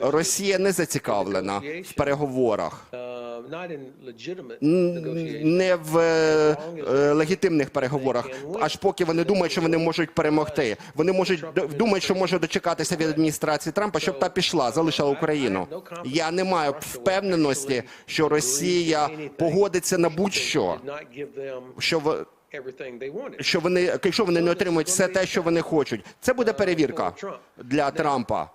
Росія не зацікавлена в переговорах, не в е, легітимних переговорах, аж поки вони думають, що вони можуть перемогти. Вони можуть думають, що можуть дочекатися від адміністрації Трампа, щоб та пішла, залишила Україну. Я не маю впевненості, що Росія погодиться на будь-що, що в що вони, якщо вони не отримують все те, що вони хочуть. Це буде перевірка для Трампа.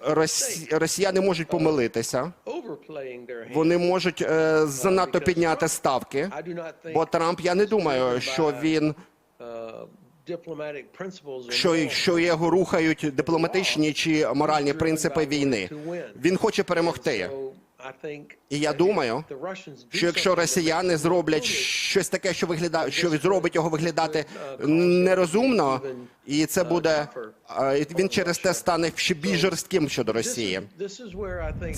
Росі... Росіяни можуть помилитися, вони можуть е, занадто підняти ставки. Бо Трамп, я не думаю, що він uh, or що, що його рухають дипломатичні чи моральні принципи війни. Він хоче перемогти. І я думаю, Що якщо росіяни зроблять щось таке, що виглядає, що зробить його виглядати нерозумно, і це буде е, і він через те стане ще більш жорстким щодо Росії.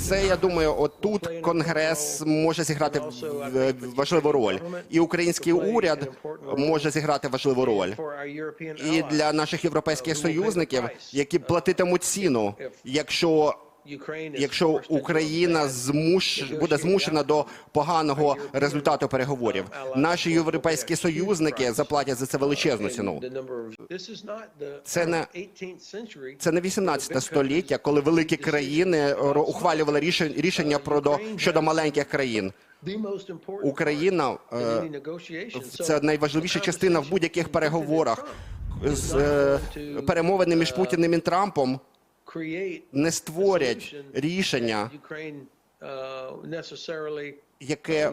Це я думаю, отут Конгрес може зіграти важливу роль, і український уряд може зіграти важливу роль. І для наших європейських союзників, які платитимуть ціну, якщо якщо Україна змуш буде змушена до поганого результату переговорів. Наші європейські союзники заплатять за це величезну ціну. Це не- 18th. Це не 18 століття, коли великі країни ухвалювали рішень- рішення про до щодо маленьких країн. Україна е, це найважливіша частина в будь-яких переговорах. З е, перемовини між Путіним і Трампом не створять рішення, uh, яке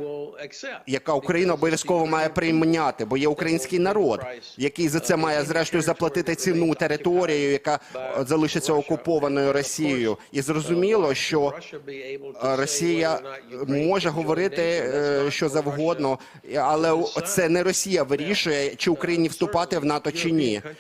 яка Україна обов'язково має прийняти, бо є український народ, який за це має зрештою заплатити ціну територію, яка е, залишиться окупованою Росією. І зрозуміло, що Russia be able Росія може говорити е, що завгодно, але це не Росія вирішує, чи Україні вступати в НАТО чи ні.